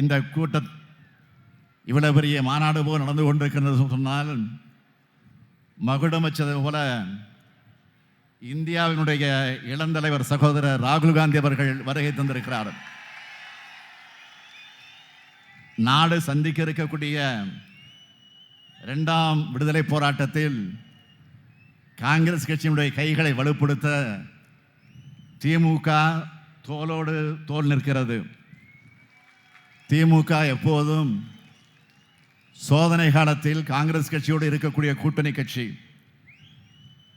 இந்த கூட்ட இவ்வளவு பெரிய மாநாடு போல் நடந்து கொண்டிருக்கிறது சொன்னால் மகுடம் வச்சது போல இந்தியாவினுடைய இளந்தலைவர் சகோதரர் ராகுல் காந்தி அவர்கள் வருகை தந்திருக்கிறார். நாடு சந்திக்க இருக்கக்கூடிய இரண்டாம் விடுதலை போராட்டத்தில் காங்கிரஸ் கட்சியினுடைய கைகளை வலுப்படுத்த திமுக தோலோடு தோல் நிற்கிறது. திமுக எப்போதும் சோதனை காலத்தில் காங்கிரஸ் கட்சியோடு இருக்கக்கூடிய கூட்டணி கட்சி.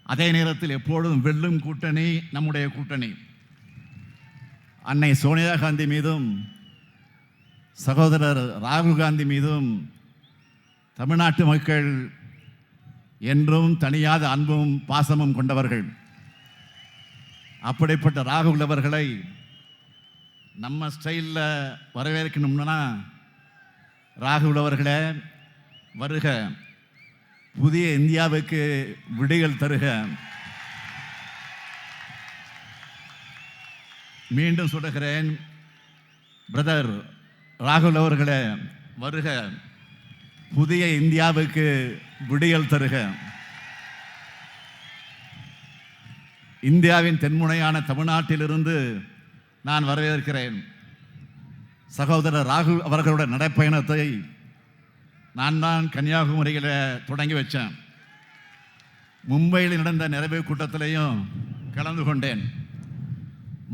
அதே நேரத்தில் எப்பொழுதும் வெல்லும் கூட்டணி நம்முடைய கூட்டணி. அன்னை சோனியா காந்தி மீதும் சகோதரர் ராகுல் காந்தி மீதும் தமிழ்நாட்டு மக்கள் என்றும் தனியாத அன்பும் பாசமும் கொண்டவர்கள். அப்படிப்பட்ட ராகுல் அவர்களை நம்ம ஸ்டைலில் வரவேற்கணும்னா ராகுல் அவர்களே வருக. புதிய இந்தியாவுக்கு விடிகள் தருக. மீண்டும் சொல்கிறேன் பிரதர் ராகுல் அவர்களே வருக. புதிய இந்தியாவுக்கு விடியல் தருக. இந்தியாவின் தென்முனையான தமிழ்நாட்டிலிருந்து நான் வரவேற்கிறேன். சகோதரர் ராகுல் அவர்களுடைய நடைப்பயணத்தை நான் தான் கன்னியாகுமரியில் தொடங்கி வச்சேன். மும்பையில் நடந்த நிறைவு கூட்டத்திலையும் கலந்து கொண்டேன்.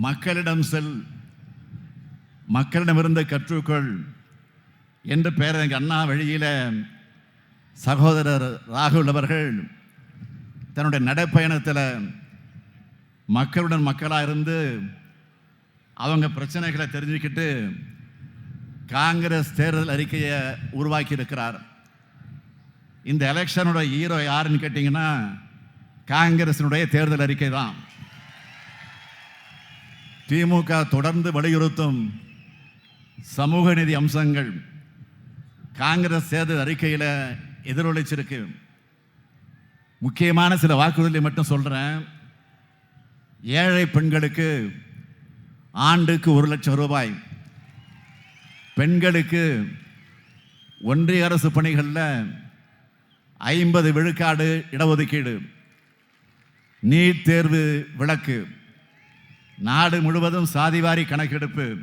மக்களிடம் செல் மக்களிடமிருந்து கற்றுக்கொள் என்று பெயர் எங்கள் அண்ணா வழியில் சகோதரர் ராகுல் அவர்கள் தன்னுடைய நடைப்பயணத்தில் மக்களுடன் மக்களாக இருந்து அவங்க பிரச்சனைகளை தெரிஞ்சுக்கிட்டு காங்கிரஸ் தேர்தல் அறிக்கையை உருவாக்கி இருக்கிறார் இந்த எலெக்ஷனோட ஹீரோ யாருன்னு கேட்டிங்கன்னா காங்கிரசினுடைய தேர்தல் அறிக்கை தான். திமுக தொடர்ந்து வலியுறுத்தும் சமூக நிதி அம்சங்கள் காங்கிரஸ் தேர்தல் அறிக்கையில் எதிரொலிச்சிருக்கு. முக்கியமான சில வாக்குறுதிகளை மட்டும் சொல்கிறேன் ஏழை பெண்களுக்கு ஆண்டுக்கு ஒரு லட்சம் ரூபாய். பெண்களுக்கு ஒன்றிய அரசு பணிகளில் ஐம்பது விழுக்காடு இடஒதுக்கீடு. நீட் தேர்வு விலக்கு நாடு முழுவதும் சாதிவாரி கணக்கெடுப்பு.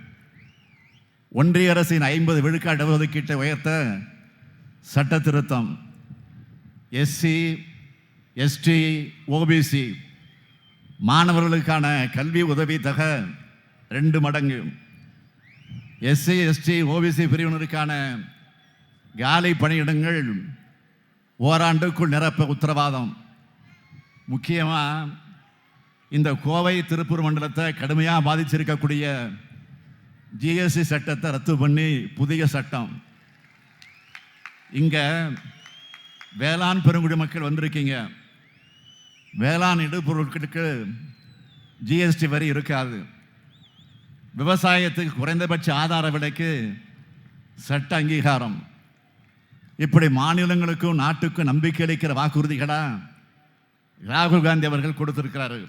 ஒன்றிய அரசின் ஐம்பது விழுக்காடு இடஒதுக்கீட்டை உயர்த்த சட்ட திருத்தம் எஸ்சி எஸ்டி ஓபிசி மாணவர்களுக்கான கல்வி உதவி தக ரெண்டு மடங்கு. எஸ்சி எஸ்டி ஓபிசி பிரிவினருக்கான காலை பணியிடங்கள் ஓராண்டுக்குள் நிரப்ப உத்தரவாதம். முக்கியமாக இந்த கோவை திருப்பூர் மண்டலத்தை கடுமையாக பாதிச்சிருக்கக்கூடிய ஜிஎஸ்டி சட்டத்தை ரத்து பண்ணி புதிய சட்டம். இங்கே வேளாண் பெருங்குடி மக்கள் வந்திருக்கீங்க. வேளாண் இடுபொருட்களுக்கு ஜிஎஸ்டி வரி இருக்காது. விவசாயத்துக்கு குறைந்தபட்ச ஆதார விலைக்கு சட்ட அங்கீகாரம். இப்படி மாநிலங்களுக்கும் நாட்டுக்கும் நம்பிக்கை அளிக்கிற வாக்குறுதிகளா ராகுல் காந்தி அவர்கள் கொடுத்திருக்கிறார்கள்